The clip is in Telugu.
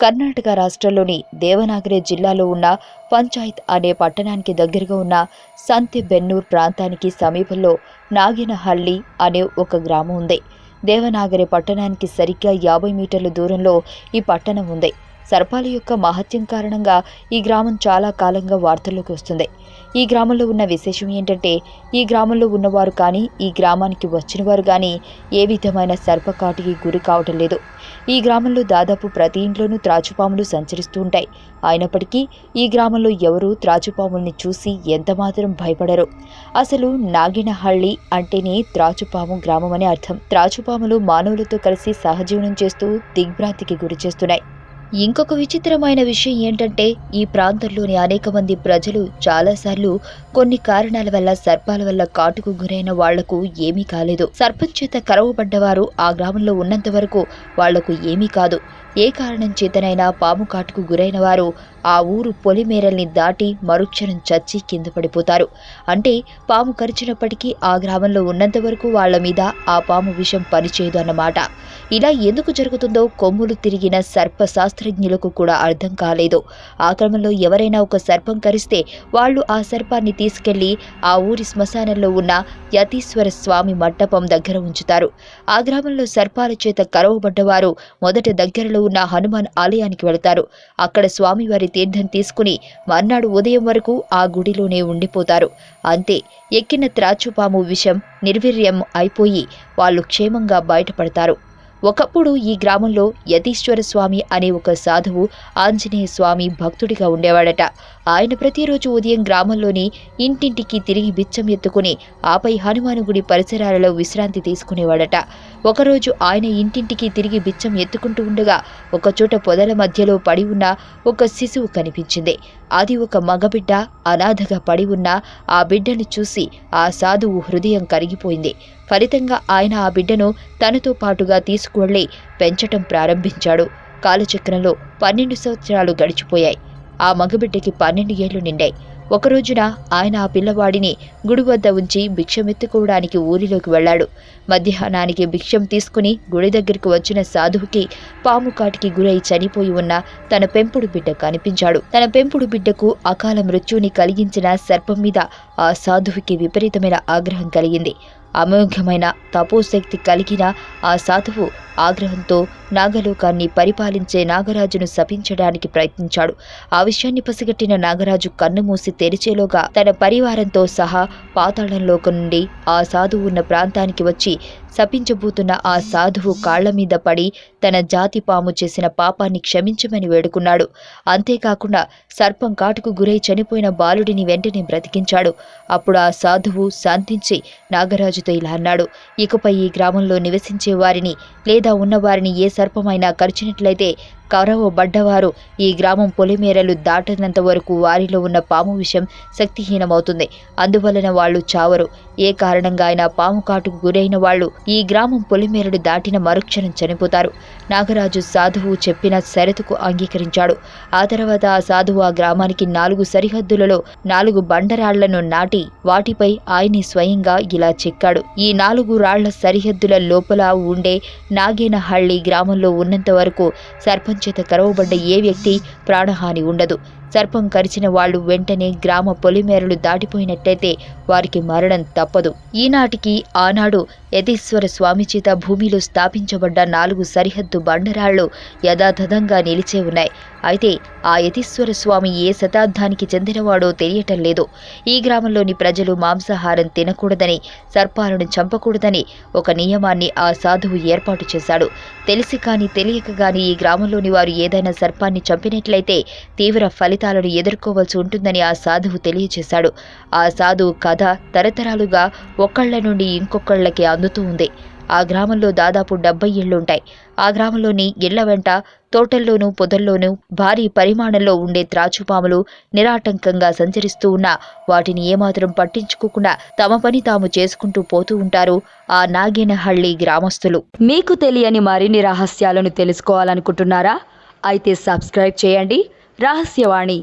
కర్ణాటక రాష్ట్రంలోని దేవనాగరి జిల్లాలో ఉన్న పంచాయత్ అనే పట్టణానికి దగ్గరగా ఉన్న సంతెబెన్నూర్ ప్రాంతానికి సమీపంలో నాగినహల్లి అనే ఒక గ్రామం ఉంది. దేవనాగరి పట్టణానికి సరిగ్గా యాభై మీటర్ల దూరంలో ఈ పట్టణం ఉంది. సర్పాల యొక్క మహత్యం కారణంగా ఈ గ్రామం చాలా కాలంగా వార్తల్లోకి వస్తుంది. ఈ గ్రామంలో ఉన్న విశేషం ఏంటంటే ఈ గ్రామంలో ఉన్నవారు కానీ ఈ గ్రామానికి వచ్చిన వారు కానీ ఏ విధమైన సర్పకాటికి గురి కావటం లేదు. ఈ గ్రామంలో దాదాపు ప్రతి ఇంట్లోనూ త్రాచుపాములు సంచరిస్తూ ఉంటాయి. అయినప్పటికీ ఈ గ్రామంలో ఎవరూ త్రాచుపాముల్ని చూసి ఎంతమాత్రం భయపడరు. అసలు నాగినహళ్ళి అంటేనే త్రాచుపాము గ్రామం అని అర్థం. త్రాచుపాములు మానవులతో కలిసి సహజీవనం చేస్తూ దిగ్భ్రాంతికి గురి చేస్తున్నాయి. ఇంకొక విచిత్రమైన విషయం ఏంటంటే ఈ ప్రాంతంలోని అనేక మంది ప్రజలు చాలాసార్లు కొన్ని కారణాల వల్ల సర్పాల వల్ల కాటుకు గురైన వాళ్ళకు ఏమీ కాలేదు. సర్పం చేత కరవబడ్డవారు ఆ గ్రామంలో ఉన్నంత వరకు వాళ్ళకు ఏమీ కాదు. ఏ కారణం చేతనైనా పాము కాటుకు గురైన వారు ఆ ఊరు పొలిమేరల్ని దాటి మరుక్షణం చచ్చి కింద పడిపోతారు. అంటే పాము కరిచినప్పటికీ ఆ గ్రామంలో ఉన్నంత వరకు వాళ్ళ మీద ఆ పాము విషం పనిచేయదు అన్నమాట. ఇలా ఎందుకు జరుగుతుందో కొమ్ములు తిరిగిన సర్ప శాస్త్రజ్ఞులకు కూడా అర్థం కాలేదు. ఆ క్రమంలో ఎవరైనా ఒక సర్పం కరిస్తే వాళ్ళు ఆ సర్పాన్ని తీసుకెళ్ళి ఆ ఊరి శ్మశానంలో ఉన్న యతీశ్వర స్వామి మంటపం దగ్గర ఉంచుతారు. ఆ గ్రామంలో సర్పాల చేత కరవబడ్డవారు మొదట దగ్గరలో ఉన్న హనుమాన్ ఆలయానికి వెళతారు. అక్కడ స్వామివారి తీర్థం తీసుకుని మర్నాడు ఉదయం వరకు ఆ గుడిలోనే ఉండిపోతారు. అంతే ఎక్కిన త్రాచుపాము విషం నిర్వీర్యం అయిపోయి వాళ్ళు క్షేమంగా బయటపడతారు. ఒకప్పుడు ఈ గ్రామంలో యతీశ్వర స్వామి అనే ఒక సాధువు ఆంజనేయ స్వామి భక్తుడిగా ఉండేవాడట. ఆయన ప్రతిరోజు ఉదయం గ్రామంలోని ఇంటింటికి తిరిగి బిచ్చం ఎత్తుకుని ఆపై హనుమాను గుడి పరిసరాలలో విశ్రాంతి తీసుకునేవాడట. ఒకరోజు ఆయన ఇంటింటికి తిరిగి బిచ్చం ఎత్తుకుంటూ ఉండగా ఒకచోట పొదల మధ్యలో పడి ఉన్న ఒక శిశువు కనిపించింది. అది ఒక మగబిడ్డ అనాథగా పడి ఉన్న ఆ బిడ్డను చూసి ఆ సాధువు హృదయం కరిగిపోయింది. ఫలితంగా ఆయన ఆ బిడ్డను తనతో పాటుగా తీసుకు తీసుకువెళ్ళి పెంచటం ప్రారంభించాడు. కాలచక్రంలో పన్నెండు సంవత్సరాలు గడిచిపోయాయి. ఆ మగబిడ్డకి పన్నెండు ఏళ్ళు నిండాయి. ఒకరోజున ఆయన ఆ పిల్లవాడిని గుడి వద్ద ఉంచి భిక్షమెత్తుకోవడానికి ఊరిలోకి వెళ్ళాడు. మధ్యాహ్నానికి భిక్షం తీసుకుని గుడి దగ్గరికి వచ్చిన సాధువుకి పాము కాటికి గురై చనిపోయి ఉన్న తన పెంపుడు బిడ్డ కనిపించాడు. తన పెంపుడు బిడ్డకు అకాల మృత్యుని కలిగించిన సర్పం మీద ఆ సాధువుకి విపరీతమైన ఆగ్రహం కలిగింది. అమోఘమైన తపోశక్తి కలిగిన ఆ సాధువు ఆగ్రహంతో నాగలోకాన్ని పరిపాలించే నాగరాజును శపించడానికి ప్రయత్నించాడు. ఆ విషయాన్ని పసిగట్టిన నాగరాజు కన్నుమూసి తెరిచేలోగా తన పరివారంతో సహా పాతాళంలోకం నుండి ఆ సాధువు ఉన్న ప్రాంతానికి వచ్చి శపించబోతున్న ఆ సాధువు కాళ్ళ మీద పడి తన జాతి పాము చేసిన పాపాన్ని క్షమించమని వేడుకున్నాడు. అంతేకాకుండా సర్పం కాటుకు గురై చనిపోయిన బాలుడిని వెంటనే బ్రతికించాడు. అప్పుడు ఆ సాధువు శాంతించి నాగరాజుతో ఇలా అన్నాడు. ఇకపై ఈ గ్రామంలో నివసించే వారిని లేదా ఉన్నవారిని ఏ సర్పమైనా కరిచినట్లయితే కరవబడ్డవారు ఈ గ్రామం పొలిమేరలు దాటినంత వరకు వారిలో ఉన్న పాము విషం శక్తిహీనమవుతుంది. అందువలన వాళ్ళు చావరు. ఏ కారణంగా అయినా పాము కాటుకు గురైన వాళ్ళు ఈ గ్రామం పొలిమేరలు దాటిన మరుక్షణం చనిపోతారు. నాగరాజు సాధువు చెప్పిన షరతుకు అంగీకరించాడు. ఆ తర్వాత ఆ సాధువు ఆ గ్రామానికి నాలుగు సరిహద్దులలో నాలుగు బండరాళ్ళను నాటి వాటిపై ఆయనే స్వయంగా ఇలా చెక్కాడు. ఈ నాలుగు రాళ్ళ సరిహద్దుల లోపల ఉండే నాగేనహళ్ళి గ్రామంలో ఉన్నంత వరకు సర్పంచ్ చేత కరవబడ్డ ఏ వ్యక్తి ప్రాణహాని ఉండదు. సర్పం కరిచిన వాళ్ళు వెంటనే గ్రామ పొలిమేరలు దాటిపోయినట్లయితే వారికి మరణం తప్పదు. ఈనాటికి ఆనాడు యతీశ్వర స్వామి చేత భూమిలో స్థాపించబడ్డ నాలుగు సరిహద్దు బండరాళ్ళు యథాతథంగా నిలిచే ఉన్నాయి. అయితే ఆ యతీశ్వర స్వామి ఏ శతాబ్దానికి చెందినవాడో తెలియటం లేదు. ఈ గ్రామంలోని ప్రజలు మాంసాహారం తినకూడదని సర్పాలను చంపకూడదని ఒక నియమాన్ని ఆ సాధువు ఏర్పాటు చేశాడు. తెలిసి కాని తెలియక కానీ ఈ గ్రామంలోని వారు ఏదైనా సర్పాన్ని చంపినట్లయితే తీవ్ర ఫలితం ఫలితాలను ఎదుర్కోవాల్సి ఉంటుందని ఆ సాధువు తెలియజేశాడు ఆ సాధువు కథ తరతరాలుగా ఒకళ్ళ నుండి ఇంకొకళ్ళకి అందుతూ ఉంది. ఆ గ్రామంలో దాదాపు డెబ్బై ఇళ్ళుంటాయి ఆ గ్రామంలోని ఇళ్ళ వెంట తోటల్లోనూ పొదల్లోనూ భారీ పరిమాణంలో ఉండే త్రాచుపాములు నిరాటంకంగా సంచరిస్తూ ఉన్నా వాటిని ఏమాత్రం పట్టించుకోకుండా తమ పని తాము చేసుకుంటూ పోతూ ఉంటారు ఆ నాగేనహಳ್ಳಿ గ్రామస్తులు. మీకు తెలియని మరిన్ని రహస్యాలను తెలుసుకోవాలనుకుంటున్నారా? అయితే సబ్స్క్రైబ్ చేయండి. ரகசியவாணி.